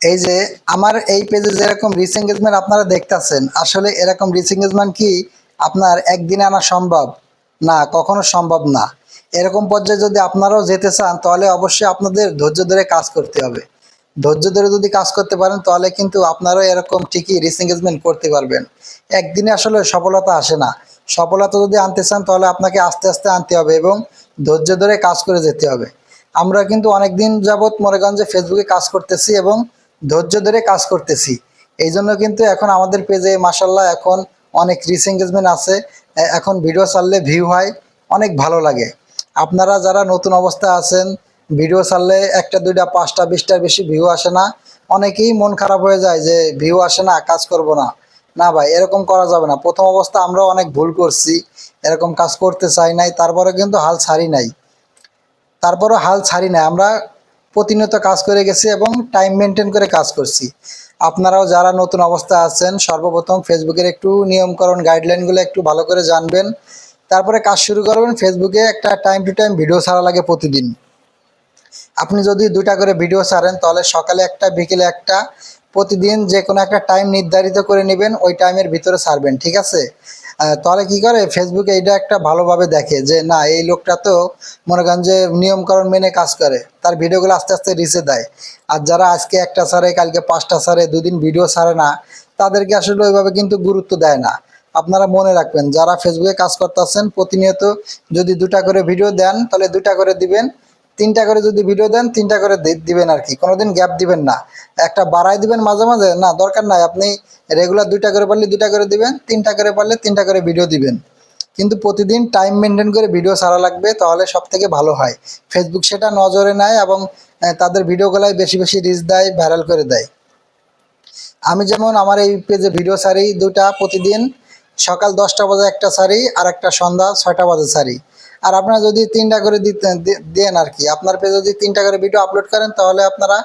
এই যে আমার এই পেজে যেরকম রিচ এঙ্গেজমেন্ট আপনারা দেখতাছেন, আসলে এরকম রিচ এঙ্গেজমেন্ট কি আপনার একদিনে আনা সম্ভব? না, কখনো সম্ভব না। এরকম পর্যায়ে যদি আপনারাও যেতে চান, তাহলে অবশ্যই আপনাদের ধৈর্য ধরে কাজ করতে হবে। ধৈর্য ধরে যদি কাজ করতে পারেন, তাহলে কিন্তু আপনারাও এরকম ঠিকই রিচ এঙ্গেজমেন্ট করতে পারবেন। একদিনে আসলে সফলতা আসে না। সফলতা যদি আনতে চান, তাহলে আপনাকে আস্তে আস্তে আনতে হবে এবং ধৈর্য ধরে কাজ করে যেতে হবে। আমরা কিন্তু অনেক দিন যাবৎ মনেগঞ্জে ফেসবুকে কাজ করতেছি এবং ধৈর্য ধরে কাজ করতেছি। এই জন্য কিন্তু এখন আমাদের পেজে মাসাল্লাহ এখন অনেক রিচ এঙ্গেজমেন্ট আছে। এখন ভিডিও ছাড়লে ভিউ হয়, অনেক ভালো লাগে। আপনারা যারা নতুন অবস্থায় আছেন ভিডিও ছাড়লে একটা, দুইটা, পাঁচটা, বিশটার বেশি ভিউ আসে না। অনেকেই মন খারাপ হয়ে যায় যে ভিউ আসে না, কাজ করব না। না ভাই, এরকম করা যাবে না। প্রথম অবস্থা আমরা অনেক ভুল করছি, এরকম কাজ করতে চাই নাই তারপরে কিন্তু হাল ছাড়ি নাই। তারপরও হাল ছাড়ি নাই। আমরা প্রতিনিয়ত কাজ করে গেছি এবং টাইম মেনটেন করে কাজ করছি। আপনারাও যারা নতুন অবস্থায় আছেন, সর্বপ্রথম ফেসবুকের একটু নিয়মকরণ গাইডলাইনগুলো একটু ভালো করে জানবেন। তারপরে কাজ শুরু করবেন ফেসবুকে একটা টাইম টু টাইম ভিডিও ছাড়া লাগে প্রতিদিন। আপনি যদি দুটা করে ভিডিও ছাড়েন, তাহলে সকালে একটা, বিকেলে একটা, প্রতিদিন যে কোনো একটা টাইম নির্ধারিত করে নেবেন, ওই টাইমের ভিতরে ছাড়বেন, ঠিক আছে? তাহলে কি করে? ফেসবুকে এইটা একটা ভালোভাবে দেখে যে, না, এই লোকটা তো মনে করেন যে নিয়মকরণ মেনে কাজ করে। তার ভিডিওগুলো আস্তে আস্তে রিচে দেয়। আর যারা আজকে একটা সারে কালকে পাঁচটা সারে দুদিন ভিডিও সারে না, তাদেরকে আসলে ওইভাবে কিন্তু গুরুত্ব দেয় না। আপনারা মনে রাখবেন, যারা ফেসবুকে কাজ করতেছেন, প্রতিনিয়ত যদি দুটা করে ভিডিও দেন, তাহলে দুটা করে দিবেন। তিনটা করে যদি ভিডিও দেন, তিনটা করে দিবেন আর কি। কোনোদিন গ্যাপ দিবেন না। একটা বাড়াই দিবেন মাঝে মাঝে, না, দরকার নাই। আপনি রেগুলার দুইটা করে পারলে দুইটা করে দিবেন, তিনটা করে পারলে তিনটা করে ভিডিও দিবেন। কিন্তু প্রতিদিন টাইম মেনটেন করে ভিডিও ছাড়া লাগবে, তাহলে সব থেকে ভালো হয়। ফেসবুক সেটা নজরে নেয় এবং তাদের ভিডিওগুলাই বেশি বেশি রিচ দেয় ভাইরাল করে দেয়। আমি যেমন আমার এই পেজে ভিডিও ছাড়ি দুটা প্রতিদিন সকাল দশটা বাজে একটা শাড়ি আর একটা সন্ধ্যা ছয়টা বাজে শাড়ি। আর আপনারা যদি তিনটা করে দেন আর কি, আপনার পেয়ে যদি তিনটা করে ভিডিও আপলোড করেন, তাহলে আপনারা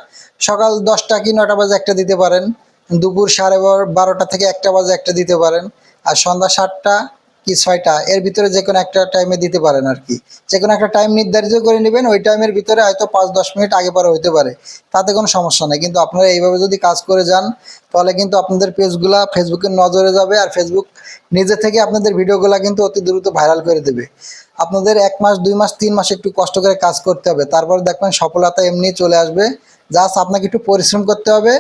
সকাল দশটা কি নটা বাজে একটা দিতে পারেন, দুপুর সাড়ে বারো- বারোটা থেকে একটা বাজে একটা দিতে পারেন, আর সন্ধ্যা সাতটা কি ছয়টা, এর ভিতরে যে কোনো একটা টাইমে দিতে পারেন আর কি। যে কোনো একটা টাইম নির্ধারিত করে নেবেন, ওই টাইমের ভিতরে হয়তো পাঁচ, দশ মিনিট আগে পরে হইতে পারে। তাতে কোনো সমস্যা নেই। কিন্তু আপনারা এইভাবে যদি কাজ করে যান, তাহলে কিন্তু আপনাদের পেজগুলা ফেসবুকের নজরে যাবে আর ফেসবুক নিজে থেকে আপনাদের ভিডিওগুলা কিন্তু অতি দ্রুত ভাইরাল করে দেবে। আপনাদের এক মাস, দুই মাস, তিন মাস একটু কষ্ট করে কাজ করতে হবে। তারপর দেখবেন সফলতা এমনি চলে আসবে। জাস্ট আপনাকে একটু পরিশ্রম করতে হবে।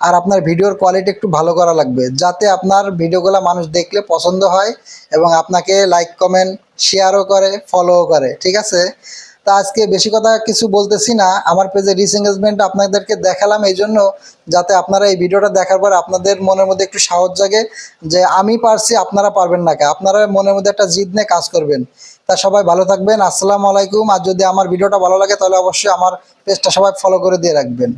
আর আপনার ভিডিওর কোয়ালিটি একটু ভালো করা লাগবে। যাতে আপনার ভিডিওগুলো মানুষ দেখলে পছন্দ হয় এবং আপনাকে লাইক কমেন্ট শেয়ারও করে ফলোও করে, ঠিক আছে? তা আজকে বেশি কথা কিছু বলতেছি না। আমার পেজে রিচ এঙ্গেজমেন্ট আপনাদেরকে দেখালাম এই জন্য, যাতে আপনারা এই ভিডিওটা দেখার পর আপনাদের মনের মধ্যে একটু সাহস জাগে যে আমি পারছি, আপনারা পারবেন না আপনারা মনের মধ্যে একটা জিদ নিয়ে কাজ করবেন। তা সবাই ভালো থাকবেন। আসসালামু আলাইকুম। আর যদি আমার ভিডিওটা ভালো লাগে, তাহলে অবশ্যই আমার পেজটা সবাই ফলো করে দিয়ে রাখবেন।